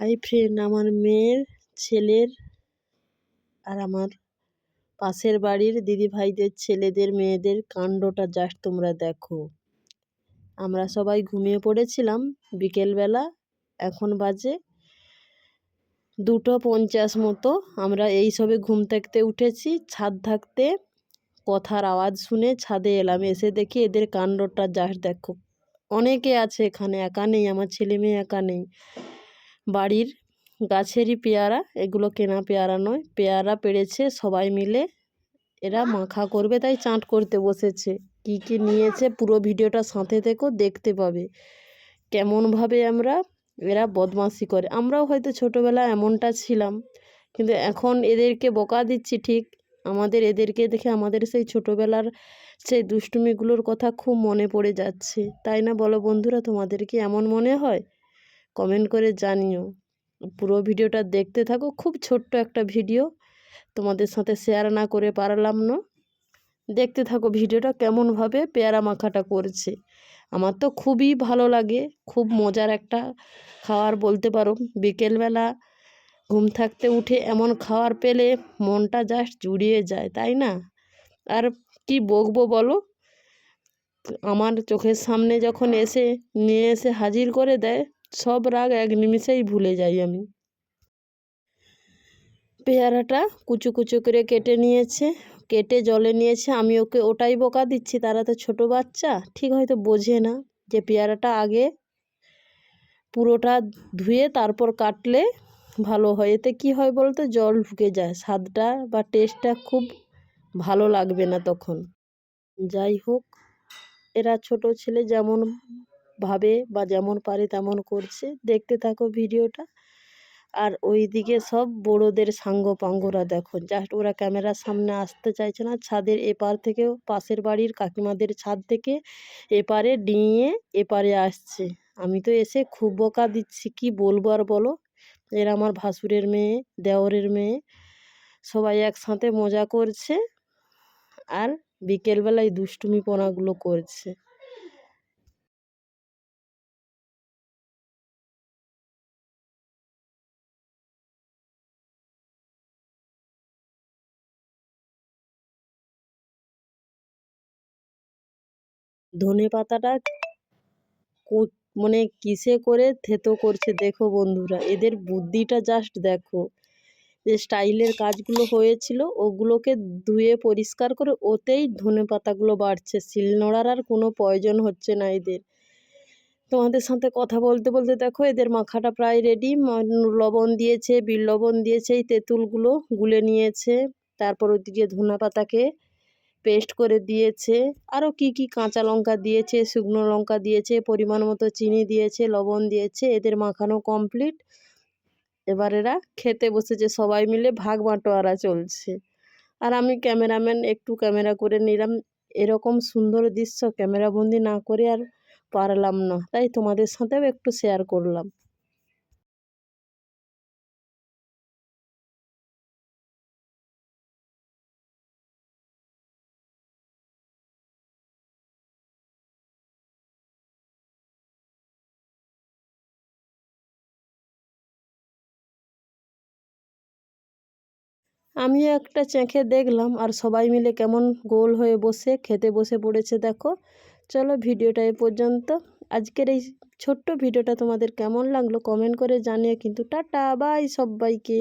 Hi friend আমার মেয়ের ছেলের আর আমার পাশের বাড়ির দিদি ভাইদের ছেলেদের মেয়েদের কাণ্ডটা জাস্ট তোমরা দেখো। আমরা সবাই ঘুমিয়ে পড়েছিলাম বিকেলবেলা, এখন বাজে দুটো পঞ্চাশ মতো। আমরা এই সবে ঘুম থাকতে উঠেছি, ছাদ থাকতে কথার আওয়াজ শুনে ছাদে এলাম, এসে দেখি এদের কাণ্ডটা জাস্ট দেখো। অনেকে আছে এখানে, একা নেই, আমার ছেলে মেয়ে একা নেই। বাড়ির গাছেরই পেয়ারা, এগুলো কেনা পেয়ারা নয়, পেয়ারা পেড়েছে সবাই মিলে। এরা মাখা করবে, তাই চাট করতে বসেছে। কি কি নিয়েছে পুরো ভিডিওটা সাথে থেকেও দেখতে পাবে। কেমনভাবে আমরা, এরা বদমাশি করে। আমরাও হয়তো ছোটোবেলা এমনটা ছিলাম, কিন্তু এখন এদেরকে বকা দিচ্ছি ঠিক। আমাদের এদেরকে দেখে আমাদের সেই ছোটোবেলার সেই দুষ্টুমিগুলোর কথা খুব মনে পড়ে যাচ্ছে। তাই না বলো বন্ধুরা, তোমাদের কি এমন মনে হয়? কমেন্ট করে জানিও। পুরো ভিডিওটা দেখতে থাকো, খুব ছোট্ট একটা ভিডিও। তোমাদের সাথে শেয়ার না করে পারলাম না। দেখতে থাকো ভিডিওটা কেমনভাবে পেয়ারা মাখাটা করছে। আমার তো খুবই ভালো লাগে, খুব মজার একটা খাওয়ার বলতে পারো। বিকেলবেলা ঘুম থাকতে উঠে এমন খাওয়ার পেলে মনটা জাস্ট জুড়িয়ে যায়, তাই না? আর কি বকবো বলো? আমার চোখের সামনে যখন এসে, নিয়ে এসে হাজির করে দেয় সব রাগ এক নিমিষেই ভুলে যাই আমি। পেয়ারাটা কুচু কুচু করে কেটে নিয়েছে, কেটে জলে নিয়েছে, আমি ওকে ওটাই বোকা দিচ্ছি, তারা তো ছোটো বাচ্চা, ঠিক হয়তো বোঝে না যে পেয়ারাটা আগে পুরোটা ধুয়ে তারপর কাটলে ভালো হয়। এতে কী হয় বলতো? জল ঢুকে যায়, স্বাদটা বা টেস্টটা খুব ভালো লাগবে না তখন। যাই হোক, এরা ছোট ছেলে যেমন ভাবে বা যেমন পারে তেমন করছে। দেখতে থাকো ভিডিওটা। আর ওই দিকে সব বড়োদের সাঙ্গ পাঙ্গরা দেখো। জাস্ট ওরা ক্যামেরার সামনে আসতে চাইছে না। ছাদের এপার থেকেও পাশের বাড়ির কাকিমাদের ছাদ থেকে এপারে ডিঙিয়ে এপারে আসছে। আমি তো এসে খুব বকা দিচ্ছি, কি বলব আর বলো? এরা আমার ভাসুরের মেয়ে, দেওরের মেয়ে। সবাই একসাথে মজা করছে। আর বিকেলবেলায় দুষ্টুমিপনাগুলো করছে। ধনে পাতাটা মানে কিসে করে থেতো করছে দেখো বন্ধুরা। এদের বুদ্ধিটা জাস্ট দেখো। যে স্টাইলের কাজগুলো হয়েছিল, ওগুলোকে ধুয়ে পরিষ্কার করে ওতেই ধনে পাতাগুলো বাড়ছে। শিলনোড়ার আর কোনো প্রয়োজন হচ্ছে না এদের। তোমাদের সাথে কথা বলতে বলতে দেখো এদের মাখাটা প্রায় রেডি লবণ দিয়েছে, বিল লবণ দিয়েছে, এই তেঁতুলগুলো গুলে নিয়েছে। তারপর ওদিকে ধনে পাতাকে পেস্ট করে দিয়েছে। আরও কি কি কাঁচা লঙ্কা দিয়েছে, শুকনো লঙ্কা দিয়েছে, পরিমাণ মতো চিনি দিয়েছে, লবণ দিয়েছে, এদের মাখানো কমপ্লিট এবার এরা খেতে বসেছে, সবাই মিলে ভাগ বাঁটোয়ারা চলছে। আর আমি ক্যামেরাম্যান একটু ক্যামেরা করে নিলাম। এরকম সুন্দর দৃশ্য ক্যামেরাবন্দি না করে আর পারলাম না। তাই তোমাদের সাথেও একটু শেয়ার করলাম। আমিও একটা চেঁখে দেখলাম আর সবাই মিলে কেমন গোল হয়ে বসে, খেতে বসে পড়েছে, দেখো। চলো ভিডিওটা এ পর্যন্ত। আজকের এই ছোট্ট ভিডিওটা তোমাদের কেমন লাগল কমেন্ট করে জানিয়ে কিন্তু টাটা, বাই সবাইকে।